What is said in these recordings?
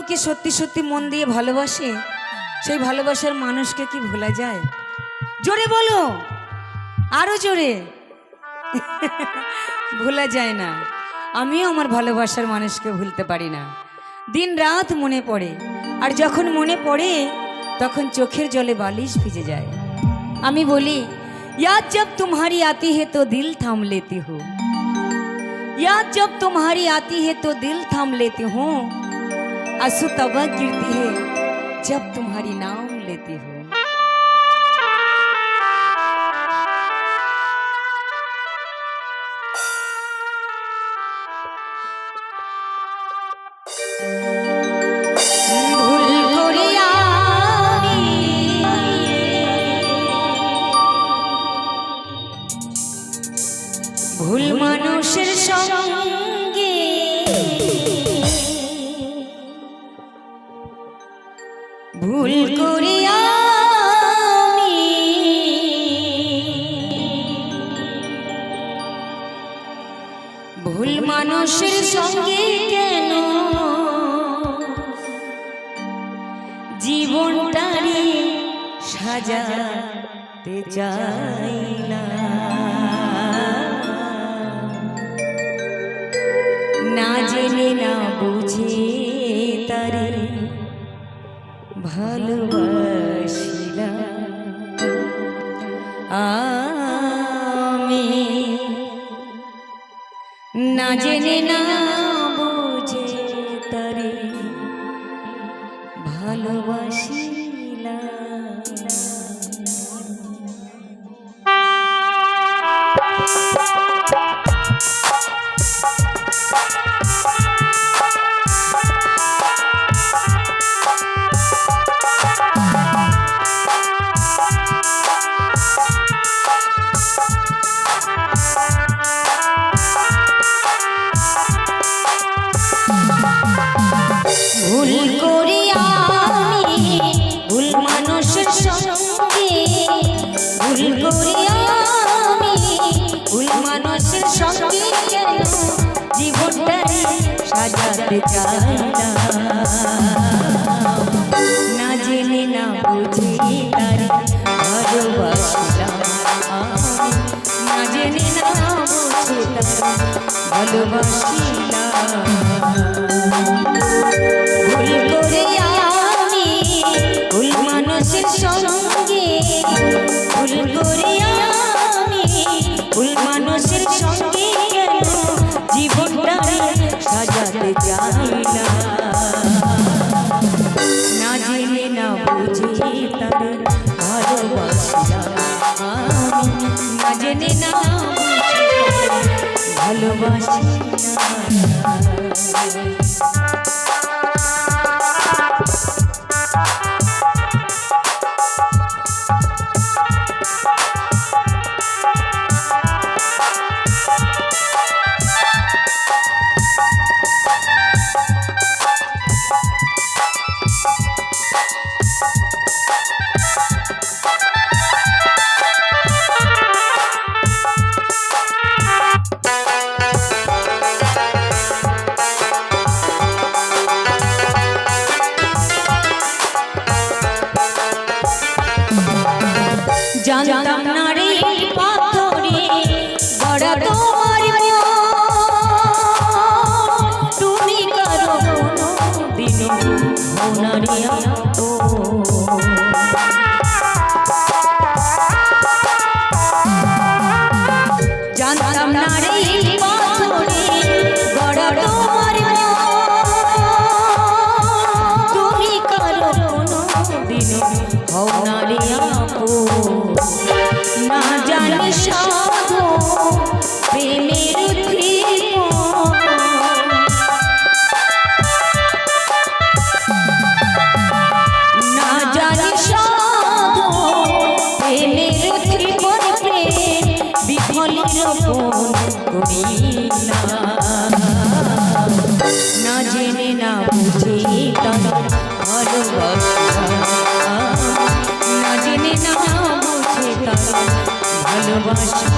কাউকে সত্যি সত্যি মন দিয়ে ভালোবাসে সেই ভালোবাসার মানুষকে কি ভোলা যায় জোরে বলো আরো জোরে ভোলা যায় না আমিও আমার ভালোবাসার মানুষকে ভুলতে পারি না দিন রাত মনে পড়ে আর যখন মনে পড়ে তখন চোখের জলে বালিশ ভিজে যায় আমি বলি याद जब तुम्हारी आती है तो दिल थाम लेती हूँ याद जब तुम्हारी आती है तो दिल थाम लेती हूँ आँसू तब गिरती है जब तुम्हारी नाम लेती हूँ। সাজাতে চাইলা না জেনে না বুঝে তারে ভালোবাসিলাম। আমি না জেনে না সাজাতে চাই না না জেনে না বুঝে তার ভালোবাসলাম। না জেনে না বুঝে তার ভালোবাসিলাম আমি না জেনে না। বুঝে ভালোবাসিলাম দিনে মনারে বিফল রোপণ করি না জেনে না বুঝে তার ভালোবাসা না। ভালোবাসা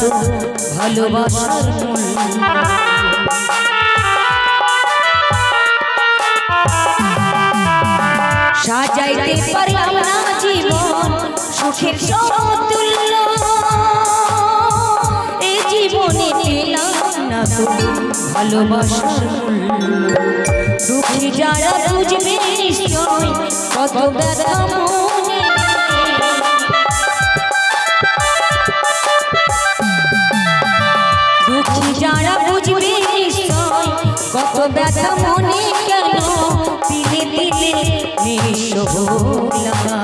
তো ভালোবাসার সাজাইতে পারলাম না জীবন, সুখের সমতুল্য। এই জীবনে পেলাম না তো ভালোবাসার মূল্য। দুঃখী যারা বুঝবে নিশ্চয় কত ব্যথা ব্যথা মনে কেন দিলে দিলে নিঃস্ব হলাম।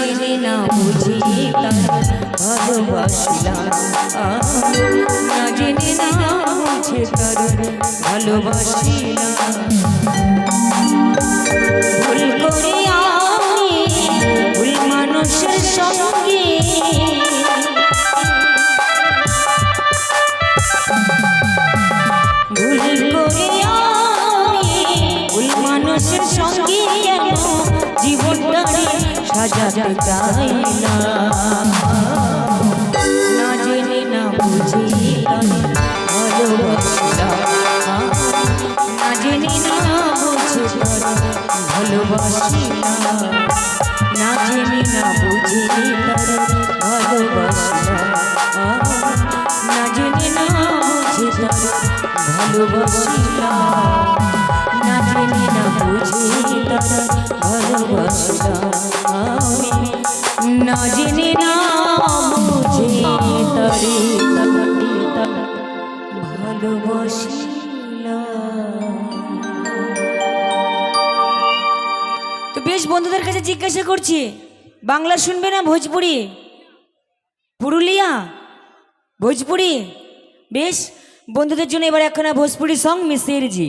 জেনে না বুঝি তার না জেনে না বুঝে তার ভালোবাসিলাম। ভুল করে ভুল মানুষের সঙ্গে সাজাতে চাইলাম না জেনে না বুঝে ভালোবাসলাম না জেনে না বুঝে ভালোবাসিলাম না জেনে না বুঝে ভালোবাসলাম না জেনে না বুঝে ভালোবাসিলাম জিজ্ঞাসা করছি, বাংলা শুনবে না ভোজপুরি? পুরুলিয়া? ভোজপুরি? বেশ, বন্ধুদের জন্য এবার একখানা ভোজপুরি সং মিসির জি